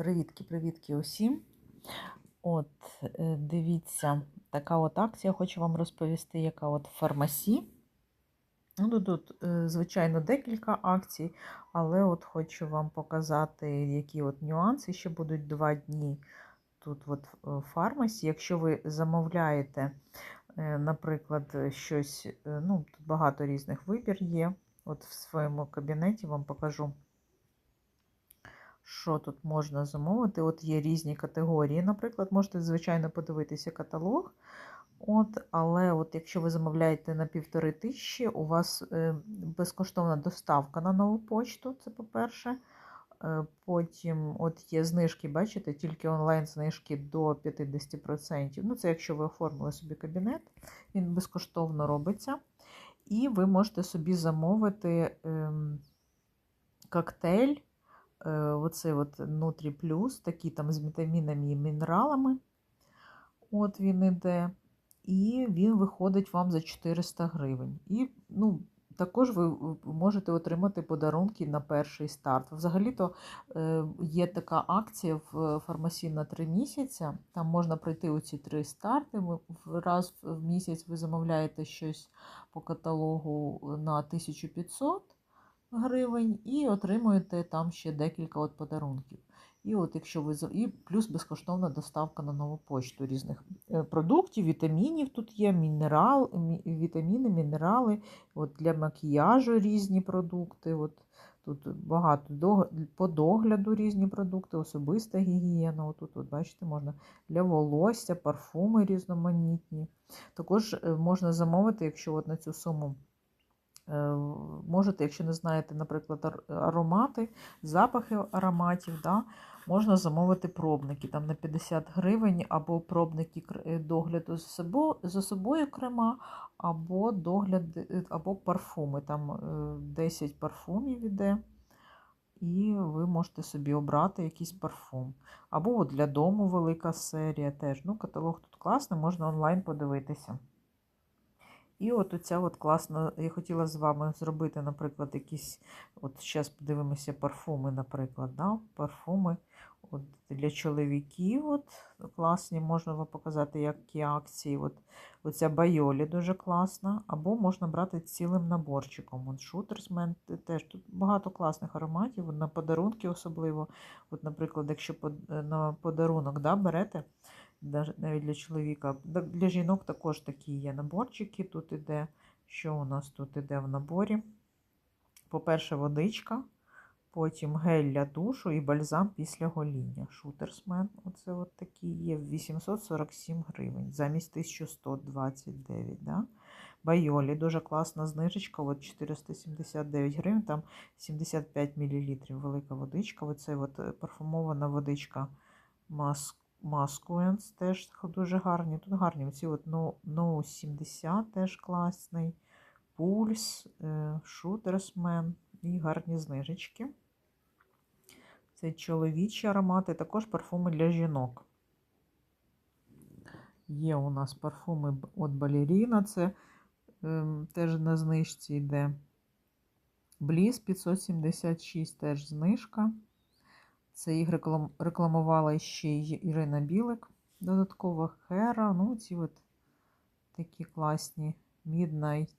Привітки-привітки усім. От, е, дивіться, така от акція, хочу вам розповісти, яка от фармасі. Ну, тут, е, звичайно, декілька акцій, але от хочу вам показати, які от нюанси ще будуть два дні тут от в фармасі. Якщо ви замовляєте, е, наприклад, щось, е, ну, тут багато різних вибір є. От в своєму кабінеті вам покажу що тут можна замовити. От є різні категорії. Наприклад, можете, звичайно, подивитися каталог. От, Але от якщо ви замовляєте на півтори тисячі, у вас е, безкоштовна доставка на нову почту, це по-перше. Е, потім от є знижки, бачите, тільки онлайн-знижки до 50%. Ну, Це якщо ви оформили собі кабінет, він безкоштовно робиться. І ви можете собі замовити ем, коктейль оцей от Нутрі Плюс, такий там з вітамінами і мінералами. От він іде. І він виходить вам за 400 гривень. І ну, також ви можете отримати подарунки на перший старт. Взагалі-то е, є така акція в фармасі на 3 місяці. Там можна пройти оці три старти. Раз в місяць ви замовляєте щось по каталогу на 1500 гривень і отримуєте там ще декілька от подарунків. І от якщо ви і плюс безкоштовна доставка на нову почту різних е, продуктів, вітамінів тут є, мінерал, вітаміни, мінерали, от для макіяжу різні продукти. От Тут багато по догляду різні продукти, особиста гігієна. Тут, от, бачите, можна для волосся, парфуми різноманітні. Також е, можна замовити, якщо от на цю суму. Е, можете, якщо не знаєте, наприклад, аромати, запахи ароматів, да, можна замовити пробники там на 50 гривень, або пробники е, догляду за собою, крема, або догляд, е, або парфуми. Там 10 парфумів іде. І ви можете собі обрати якийсь парфум. Або от для дому велика серія теж. Ну, Каталог тут класний, можна онлайн подивитися. І от оця от класна, я хотіла з вами зробити, наприклад, якісь, от зараз подивимося, парфуми, наприклад, да? парфуми от для чоловіків. от Класні, можна вам показати, які акції. От, Оця байолі дуже класна. Або можна брати цілим наборчиком. От Шутерсмен теж тут багато класних ароматів, на подарунки особливо. От, Наприклад, якщо на подарунок да, берете навіть для чоловіка. Для жінок також такі є наборчики. Тут іде, що у нас тут іде в наборі. По-перше, водичка, потім гель для душу і бальзам після гоління. Шутерсмен. Оце от такі є 847 гривень, замість 1129. Да? Байолі, дуже класна знижечка, от 479 гривень, там 75 мл велика водичка. Оце от е, парфумована водичка маск. Маскуенс теж дуже гарні. Тут гарні оці от No, no 70 теж класний. Пульс, Шутерсмен і гарні знижечки. Це чоловічі аромати, також парфуми для жінок. Є у нас парфуми від Балеріна, це е, теж на знижці йде. Бліз 576 теж знижка. Це їх рекламувала ще й Ірина Білик. Додатково Хера. Ну, ці от такі класні Midnight.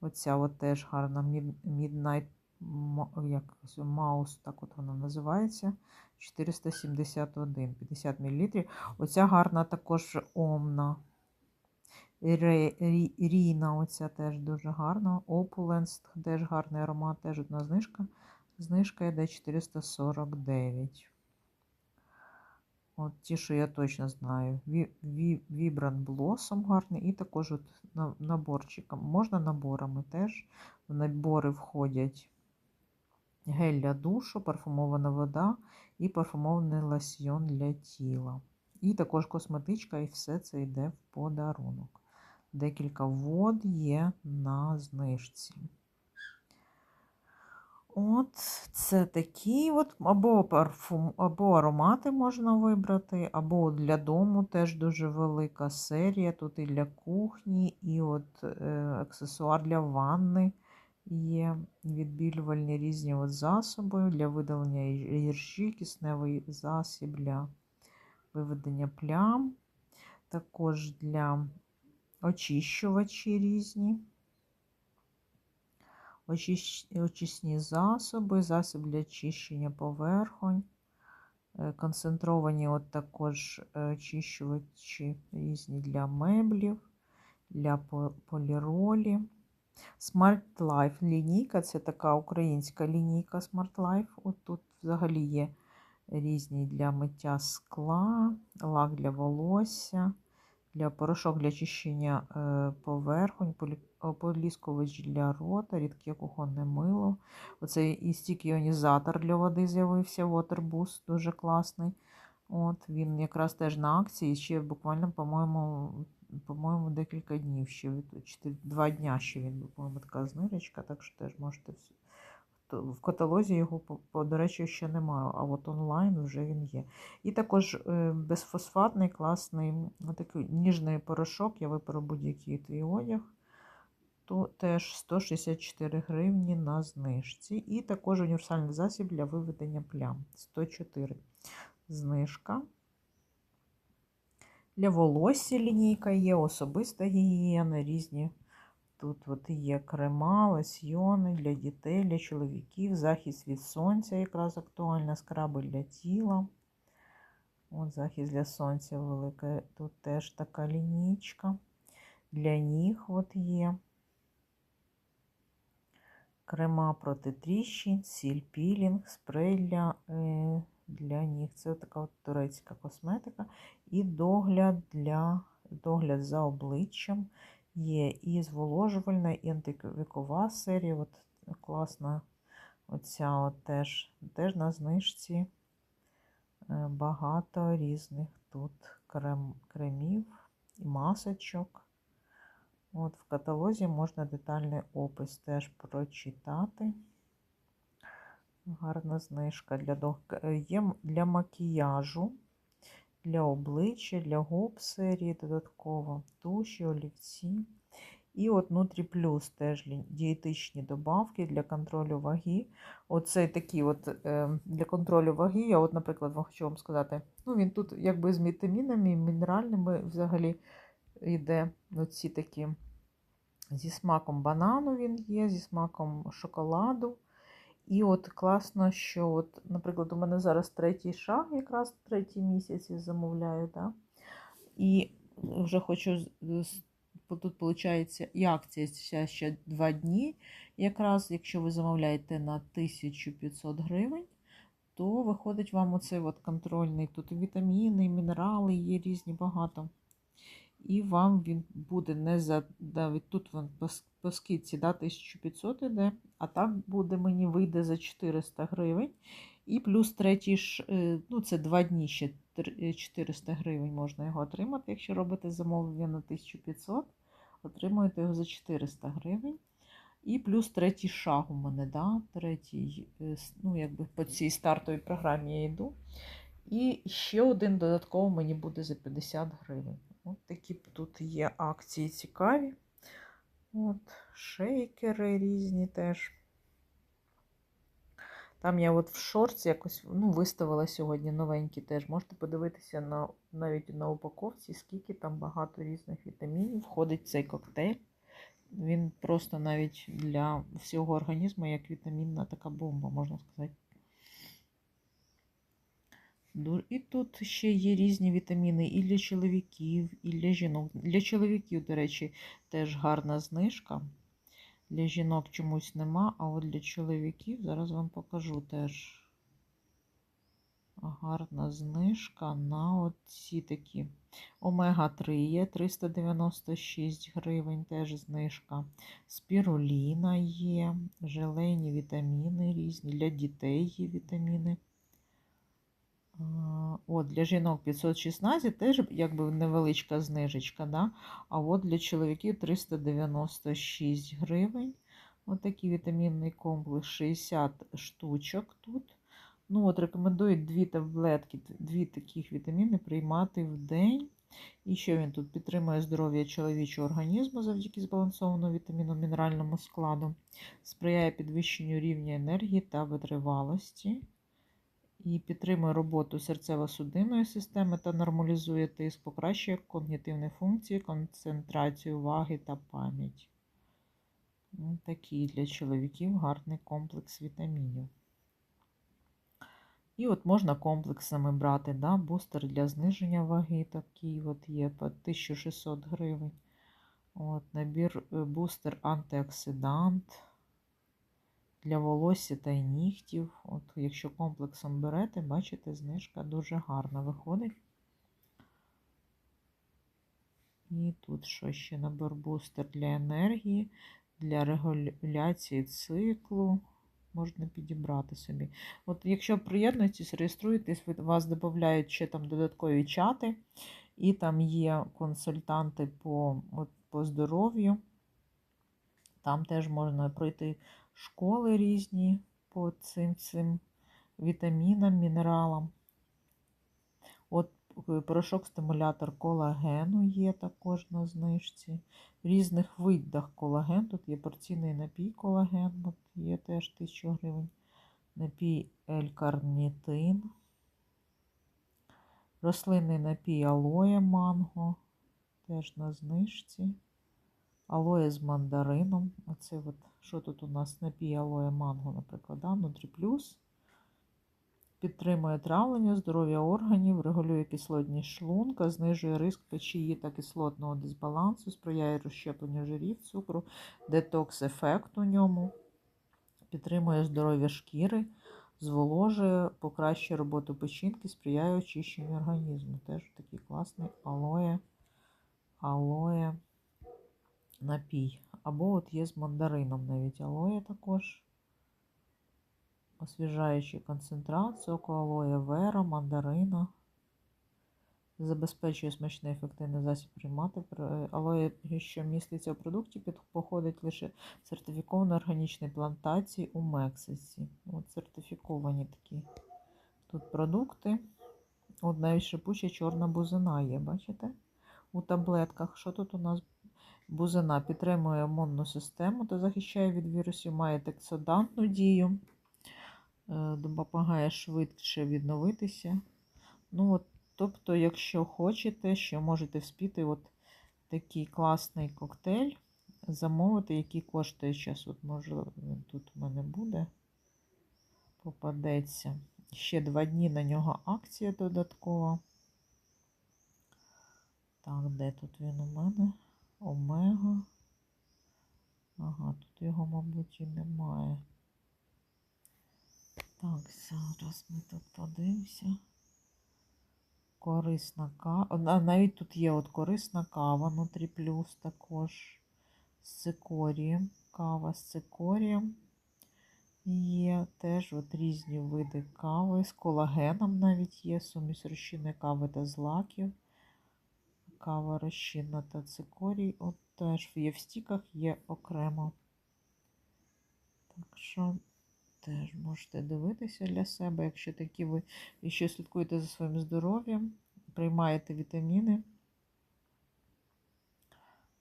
Оця от теж гарна Midnight як Маус, так от вона називається. 471, 50 мл. Оця гарна також омна. Ріна, оця теж дуже гарна. Opulence, теж гарний аромат, теж одна знижка. Знижка йде 449. От ті, що я точно знаю. Vibrant Blossom гарний. І також от наборчиком. Можна наборами теж. В набори входять гель для душу, парфумована вода і парфумований лосьйон для тіла. І також косметичка, і все це йде в подарунок. Декілька вод є на знижці. От, це такі от, або парфум, або аромати можна вибрати, або для дому теж дуже велика серія. Тут і для кухні, і от е, аксесуар для ванни Є відбілювальні різні от засоби для видалення іржі, кисневий засіб для виведення плям, також для очищувачі різні. Очисні засоби, засіб для очищення поверхонь, е, концентровані от також е, очищувачі різні для меблів, для поліролі. Smart Life лінійка це така українська лінійка Smart Life. От тут взагалі є різні для миття скла, лак для волосся, для порошок для очищення е, поверхонь, полі- о, поліскувач для рота, рідке кухонне мило. Оце і стік іонізатор для води з'явився, Water Boost, дуже класний. От, він якраз теж на акції, ще буквально, по-моєму, по-моєму, декілька днів ще від 4, два дня ще він, по-моєму, така знижечка, так що теж можете в каталозі його, до речі, ще немає, а от онлайн вже він є. І також е, безфосфатний класний такий ніжний порошок, я виперу будь-який твій одяг. То теж 164 гривні на знижці. І також універсальний засіб для виведення плям 104 знижка. Для волосся лінійка є, особиста гігієна, різні. Тут от є крема, лосьйони для дітей, для чоловіків, захист від сонця якраз актуальна, скраби для тіла. От захист для сонця велика. Тут теж така лінійка. Для ніг от є. Крема проти тріщин, сіль пілінг, спрей для, е, для ніг. Це така от турецька косметика. І догляд для догляд за обличчям. Є і зволожувальна, і антивікова серія. От класна оця от теж, теж на знижці. Е, Багато різних тут крем, кремів і масочок. От в каталозі можна детальний опис теж прочитати. Гарна знижка для, е, для макіяжу, для обличчя, для губ серії додатково, туші, олівці. І от Нутрі Плюс теж дієтичні добавки для контролю ваги. Оце такі от е, для контролю ваги. Я, от, наприклад, вам хочу вам сказати, ну він тут якби з вітамінами, мінеральними взагалі йде. Оці такі зі смаком банану він є, зі смаком шоколаду. І от класно, що, от, наприклад, у мене зараз третій шаг, якраз третій місяць я замовляю. Да? І вже хочу тут виходить і акція ще два дні. Якраз, якщо ви замовляєте на 1500 гривень, то виходить вам оцей от контрольний. Тут вітаміни, мінерали, є різні багато. І вам він буде не за навіть тут він по, скидці да, 1500 іде, а так буде мені вийде за 400 гривень. І плюс третій е, ну це два дні ще е, 400 гривень можна його отримати. Якщо робите замовлення на 1500, отримуєте його за 400 гривень. І плюс третій шаг у мене, да? третій, е, ну якби по цій стартовій програмі я йду. І ще один додатково мені буде за 50 гривень. От такі тут є акції цікаві. От, шейкери різні теж. Там я от в шорці якось ну, виставила сьогодні новенькі теж. Можете подивитися на, навіть на упаковці, скільки там багато різних вітамінів входить цей коктейль. Він просто навіть для всього організму як вітамінна така бомба, можна сказати. Ду- І тут ще є різні вітаміни і для чоловіків, і для жінок. Для чоловіків, до речі, теж гарна знижка. Для жінок чомусь нема, а от для чоловіків зараз вам покажу теж гарна знижка на ці такі. Омега-3 є 396 гривень, теж знижка. Спіруліна є, желейні вітаміни різні, для дітей є вітаміни. От, для жінок 516 теж якби невеличка знижечка, да? а от для чоловіків 396 гривень. От такий вітамінний комплекс 60 штучок тут. Ну от Рекомендують дві таблетки, дві таких вітаміни приймати в день І що він тут підтримує здоров'я чоловічого організму завдяки збалансованому вітамінно-мінеральному складу, сприяє підвищенню рівня енергії та витривалості, і підтримує роботу серцево-судинної системи та нормалізує тиск, покращує когнітивні функції, концентрацію уваги та пам'ять. Ну, Такий для чоловіків гарний комплекс вітамінів. І от можна комплексами брати, да? бустер для зниження ваги, такий от є по 1600 гривень. От, Набір е, бустер антиоксидант для волосся та й нігтів. От, Якщо комплексом берете, бачите, знижка дуже гарна виходить. І тут що ще набір бустер для енергії, для регуляції циклу можна підібрати собі. От Якщо приєднуєтесь, реєструєтесь, вас додають ще там додаткові чати, і там є консультанти по, от, по здоров'ю. Там теж можна пройти школи різні по цим цим вітамінам, мінералам. От Порошок-стимулятор колагену є також на знижці. В різних видах колаген. Тут є порційний напій колаген, от є теж 1000 гривень. Напій L-карнітин. Рослинний напій алоє манго. Теж на знижці. Алоє з мандарином. Оце от, що тут у нас напій алоє манго, наприклад, да? Нутріплюс. Підтримує травлення, здоров'я органів, регулює кислотність шлунка, знижує риск печії та кислотного дисбалансу, сприяє розщепленню жирів, цукру, детокс-ефект у ньому, підтримує здоров'я шкіри, зволожує, покращує роботу печінки, сприяє очищенню організму. Теж такий класний алоє, алоє напій. Або от є з мандарином навіть алоє також освіжаючий концентрат, соку алоє вера, мандарина. Забезпечує смачний ефективний засіб приймати. Алоє, що міститься в продукті, походить лише сертифікованої органічної плантації у Мексиці. От Сертифіковані такі тут продукти. От навіть шипуча чорна бузина є, бачите? У таблетках. Що тут у нас? Бузина підтримує імунну систему та захищає від вірусів, має тексодантну дію. Е, допомагає швидше відновитися. Ну, от, Тобто, якщо хочете, що можете вспіти от такий класний коктейль, замовити, який коштує зараз, от може, він тут у мене буде, попадеться. Ще два дні на нього акція додаткова. Так, де тут він у мене? Омега. Ага, тут його, мабуть, і немає. Так, зараз ми тут подивимося. Корисна кава. Навіть тут є от корисна кава внутрі плюс також з цикорієм. Кава з цикорієм. Є теж от різні види кави. З колагеном навіть є сумісь розчинної кави та злаків. Кава розчинна та цикорій. От теж в євстіках є окремо. Так що теж можете дивитися для себе, якщо такі ви ще слідкуєте за своїм здоров'ям, приймаєте вітаміни.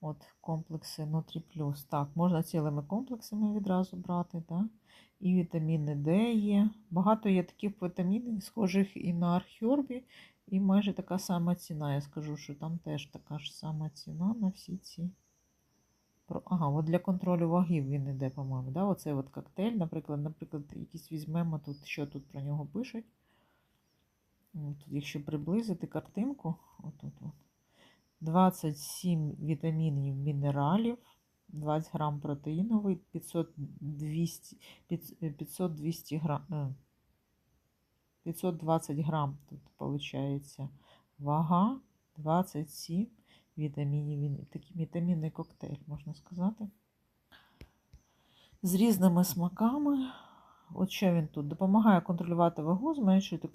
От комплекси Нутрі Плюс. Так, можна цілими комплексами відразу брати. так? І вітаміни Д є. Багато є таких вітамінів, схожих і на архіорбі, і майже така сама ціна. Я скажу, що там теж така ж сама ціна на всі ці. Ага, от для контролю ваги він іде, по-моєму. Да? Оцей от коктейль, наприклад, наприклад, якийсь візьмемо тут, що тут про нього пишуть. Тут, якщо приблизити картинку, отут от. 27 вітамінів, мінералів, 20 грам протеїновий, 500 200, 500 200 грам, 520 грам тут виходить вага, 27 вітамінів. Такий вітамінний коктейль, можна сказати. З різними смаками. От що він тут? Допомагає контролювати вагу, зменшувати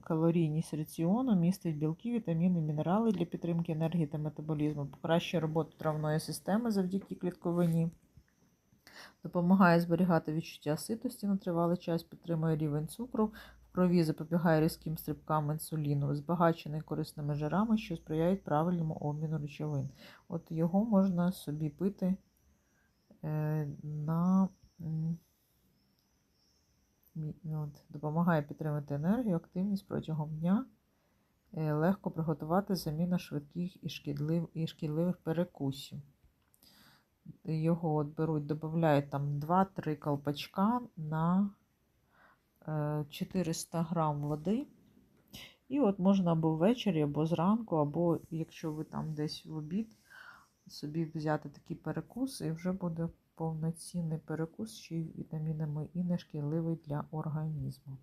калорійність раціону, містить білки, вітаміни, мінерали для підтримки енергії та метаболізму, покращує роботу травної системи завдяки клітковині. Допомагає зберігати відчуття ситості на тривалий час, підтримує рівень цукру крові запобігає різким стрибкам інсуліну, збагачений корисними жирами, що сприяють правильному обміну речовин. От його можна собі пити е, на ну, от, допомагає підтримати енергію, активність протягом дня. Е, Легко приготувати заміна швидких і, шкідлив, і шкідливих перекусів. Його от беруть, додають там 2-3 колпачка на 400 грам води. І от можна або ввечері, або зранку, або якщо ви там десь в обід, собі взяти такий перекус, і вже буде повноцінний перекус ще вітамінами і не шкідливий для організму.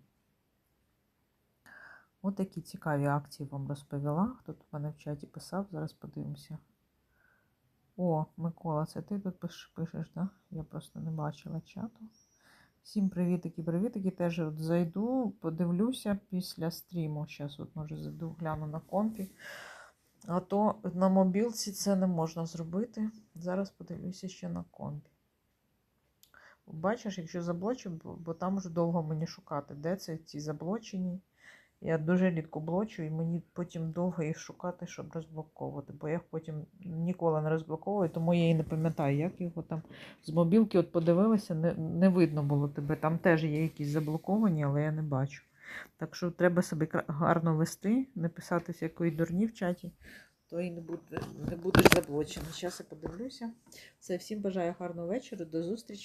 От такі цікаві акції вам розповіла. Хто тут мене в чаті писав, зараз подивимося. О, Микола, це ти тут пиш- пишеш, да? Я просто не бачила чату. Всім привітики, привітики. Теж от зайду, подивлюся після стріму. Зараз от може зайду, гляну на компі. А то на мобілці це не можна зробити. Зараз подивлюся ще на компі. Бачиш, якщо заблочу, бо, бо там вже довго мені шукати, де це ці заблочені. Я дуже рідко блочу, і мені потім довго їх шукати, щоб розблоковувати. Бо я їх потім ніколи не розблоковую, тому я і не пам'ятаю, як його там з мобілки от подивилася, не, не видно було тебе. Там теж є якісь заблоковані, але я не бачу. Так що треба себе гарно вести, не писатися якої дурні в чаті, то і не, буде, не будеш заблочений. Зараз я подивлюся. Все, всім бажаю гарного вечора, до зустрічі.